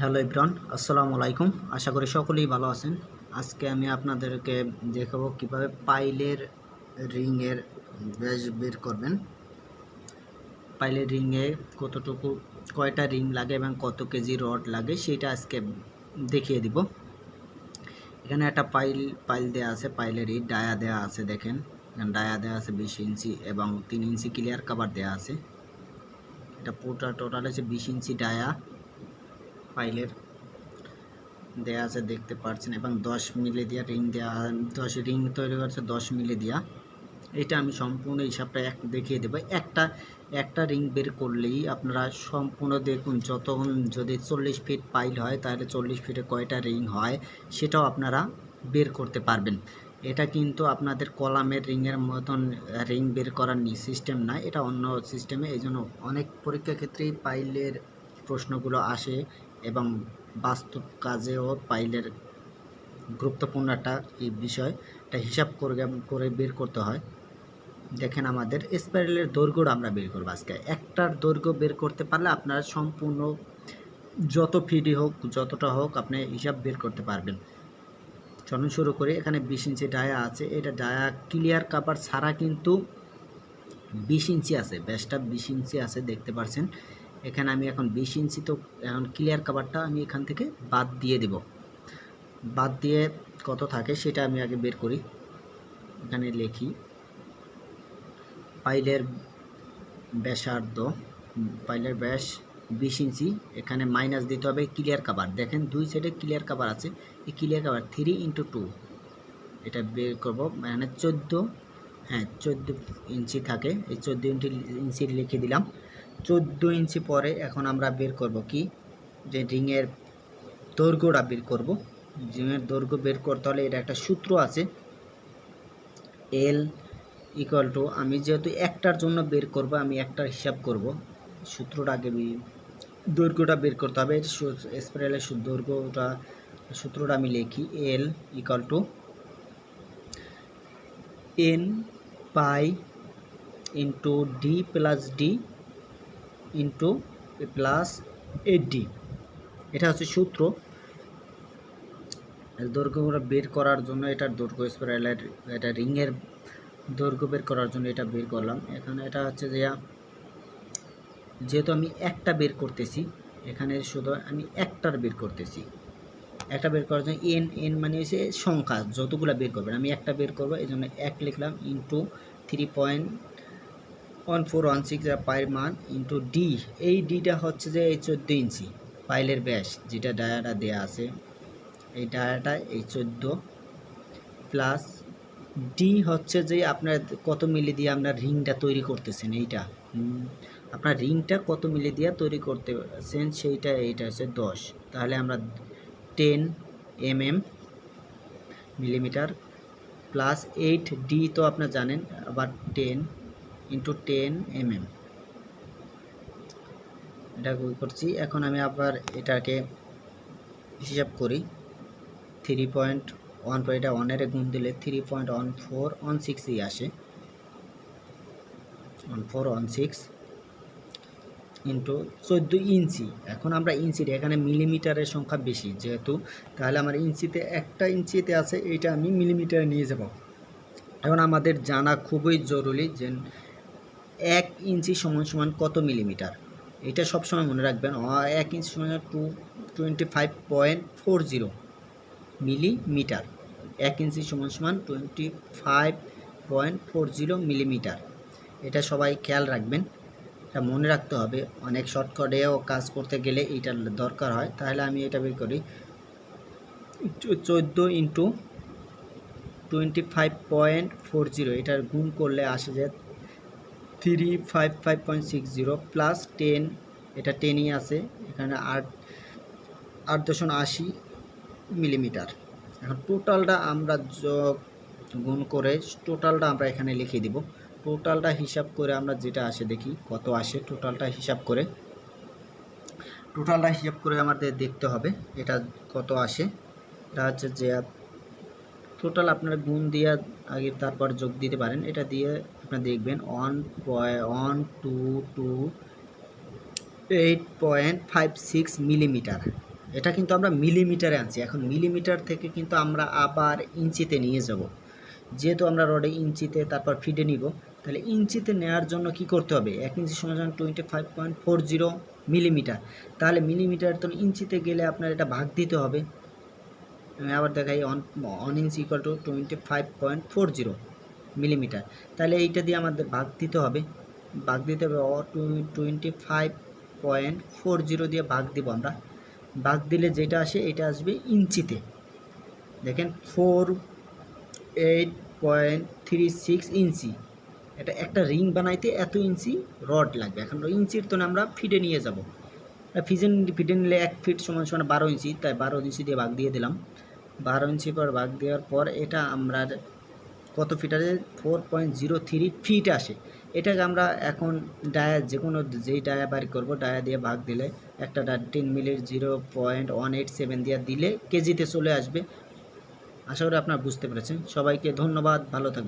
Hello Ibran আসসালামু আলাইকুম। আশা করি সকলেই ভালো আছেন। আজকে আমি আপনাদেরকে দেখাবো কীভাবে পাইলের রিংয়ের ব্যাস বের করবেন। পাইলের রিংয়ে কতটুকু, কয়টা রিং লাগে এবং কত কেজি রড লাগে সেটা আজকে দেখিয়ে দিব। এখানে একটা পাইল পাইল দেওয়া আছে, পাইলেরই ডায়া দেওয়া আছে দেখেন। এখানে ডায়া দেওয়া আছে বিশ ইঞ্চি এবং তিন ইঞ্চি ক্লিয়ার কাভার দেওয়া আছে। এটা পুরোটা টোটাল হচ্ছে বিশ ইঞ্চি ডায়া। ফাইলের দেয়া আছে, দেখতে পাচ্ছেন এবং দশ মিলি দিয়া রিং দেওয়া দশ রিং তৈরি করছে দশ মিলি দিয়া। এটা আমি সম্পূর্ণ হিসাবটা এক দেখিয়ে দেবো। একটা একটা রিং বের করলেই আপনারা সম্পূর্ণ দেখুন, যতক্ষণ যদি চল্লিশ ফিট পাইল হয়, তাহলে চল্লিশ ফিটে কয়টা রিং হয়, সেটাও আপনারা বের করতে পারবেন। এটা কিন্তু আপনাদের কলামের রিংয়ের মতন রিং বের করার সিস্টেম না, এটা অন্য সিস্টেমে এই জন্য অনেক পরীক্ষা ক্ষেত্রেই পাইলের প্রশ্নগুলো আসে। এবং বাস্তব কাজেও পাইলের গুরুত্বপূর্ণ একটা এই বিষয় এটা হিসাব করে করে বের করতে হয়। দেখেন আমাদের স্পাইরালের দৈর্ঘ্যটা আমরা বের করব আজকে। একটার দৈর্ঘ্য বের করতে পারলে আপনারা সম্পূর্ণ যত ফিডি হোক, যতটা হোক আপনি হিসাব বের করতে পারবেন। চলুন শুরু করি। এখানে বিশ ইঞ্চি ডায়া আছে। এটা ডায়া ক্লিয়ার কাভার ছাড়া কিন্তু বিশ ইঞ্চি আছে। ব্যাসটা বিশ ইঞ্চি আছে, দেখতে পাচ্ছেন এখানে আমি এখন বিশ ইঞ্চি তো এখন ক্লিয়ার কাভারটা আমি এখান থেকে বাদ দিয়ে দেব। বাদ দিয়ে কত থাকে সেটা আমি আগে বের করি। এখানে লিখি, পাইলের ব্যাসার্ধ, পাইলের ব্যাস বিশ ইঞ্চি, এখানে মাইনাস দিতে হবে ক্লিয়ার কাভার দেখেন দুই সাইডে ক্লিয়ার কাভার আছে, এই clear cover three into two এটা বের করব মানে চোদ্দ হ্যাঁ চোদ্দ ইঞ্চি থাকে, এই চোদ্দ ইঞ্চি ইঞ্চি লিখে দিলাম। চোদ্দ ইঞ্চি পরে এখন আমরা বের করব কি? যে রিংয়ের দৈর্ঘ্যটা বের করব। রিংয়ের দৈর্ঘ্য বের করতে হলে এটা একটা সূত্র আছে। এল ইকুয়াল টু আমি যেহেতু একটার জন্য বের করব, আমি একটার হিসাব করব। সূত্রটা আগে দৈর্ঘ্যটা বের করতে হবে। স্প্রেলের দৈর্ঘ্যটা, সূত্রটা আমি লিখি L equal to N pi into D plus D into plus eight এটা হচ্ছে সূত্র। দৈর্ঘ্যটা বের করার জন্য এটার দৈর্ঘ্য স্পাইরালের এটা রিংয়ের দৈর্ঘ্য বের করার জন্য এটা বের করলাম। এখানে এটা হচ্ছে যে যেহেতু আমি একটা বের করতেছি, এখানে শুধু আমি একটার বের করতেছি। একটা বের করার জন্য এন এন মানে হচ্ছে সংখ্যা, যতগুলো বের করবেন। আমি একটা বের করব এই জন্য এক লিখলাম into three point one four one six পায়ের মান ইন্টু ডি এই ডিটা হচ্ছে যে এই চোদ্দ ইঞ্চি পাইলের ব্যাস, যেটা ডায়াটা দেয়া আছে। এই ডায়াটা এই চোদ্দ প্লাস ডি হচ্ছে যে আপনার কত মিলি দিয়ে আপনার রিংটা তৈরি করতেছেন, এইটা। আপনার রিংটা কত মিলি দিয়ে তৈরি করতেছেন, সেইটা এইটা হচ্ছে দশ। তাহলে আমরা ten M M millimetre plus eight D তো আপনার জানেন, আবার ten into ten M M এটা করছি। এখন আমি আবার এটাকে হিসাব করি। থ্রি পয়েন্ট ওয়ান এটা ওয়ানের গুণ দিলে three point one four one সিক্সই আসে। One four one six into চোদ্দ ইঞ্চি। এখন আমরা ইঞ্চিতে এখানে মিলিমিটারের সংখ্যা বেশি যেহেতু, তাহলে আমার ইঞ্চিতে একটা ইঞ্চিতে আছে, এইটা আমি মিলিমিটারে নিয়ে যাব। এখন আমাদের জানা খুবই জরুরি যে এক ইঞ্চি সমান সমান কত মিলিমিটার? এটা সবসময় মনে রাখবেন এক ইঞ্চি সমান to twenty five point four zero millimetre. এক ইঞ্চি সমান সমান twenty five point four zero millimetre. এটা সবাই খেয়াল রাখবেন, এটা মনে রাখতে হবে। অনেক শর্টকাটেও কাজ করতে গেলে এইটার দরকার হয়। তাহলে আমি এটা বের করি চোদ্দ into twenty five point four zero এটার গুণ করলে আসে যে three five five point six zero plus ten এটা টেনই আছে, এখানে আট আট দশমিক আশি মিলিমিটার এখন টোটালটা আমরা গুণ করে টোটালটা আমরা এখানে লিখে দিব। টোটালটা হিসাব করে আমরা যেটা আসে দেখি, কত আসে টোটালটা হিসাব করে। টোটালটা হিসাব করে আমাদের দেখতে হবে, এটা কত আসে। এটা হচ্ছে যে টোটাল আপনারা গুণ দিয়ে আগে তারপর যোগ দিতে পারেন, এটা দিয়ে আপনারা দেখবেন one one two two eight point five six millimetre এটা কিন্তু আমরা মিলিমিটারে আনছি। এখন মিলিমিটার থেকে কিন্তু আমরা আবার ইঞ্চিতে নিয়ে যাব। যেহেতু আমরা রডে ইঞ্চিতে তারপর ফিডে নিব, তাহলে ইঞ্চিতে নেওয়ার জন্য কি করতে হবে? এক ইঞ্চি সমান twenty five point four zero millimetre তাহলে মিলিমিটার তো ইঞ্চিতে গেলে আপনার এটা ভাগ দিতে হবে। আমি আবার দেখাই one one inch equal to twenty five point four zero millimetre. তাহলে এইটা দিয়ে আমাদের ভাগ দিতে হবে। ভাগ দিতে হবে অ twenty five point four zero দিয়ে ভাগ দিব আমরা। ভাগ দিলে যেটা আসে এটা আসবে ইঞ্চিতে। দেখেন four eight point three six ইঞ্চি। এটা একটা রিং বানাইতে এত ইঞ্চি রড লাগবে। এখন ইঞ্চির তো আমরা ফিডে নিয়ে যাব। ফিজেন ফিডে নিলে এক ফিট সমান সমান বারো ইঞ্চি। তাই বারো ইঞ্চি দিয়ে ভাগ দিয়ে দিলাম। বারো ইঞ্চি পর ভাগ দেওয়ার পর এটা আমরা কত ফিট আছে four point zero three feet আসে। এটাকে আমরা এখন ডায়া যে কোনো যেই ডায়া বাড়ি করব, ডায়া দিয়ে ভাগ দিলে একটা ডায়া টেন মিলির zero point one eight seven দিয়ে দিলে কেজিতে চলে আসবে। আশা করি আপনারা বুঝতে পেরেছেন। সবাইকে ধন্যবাদ, ভালো থাকবেন।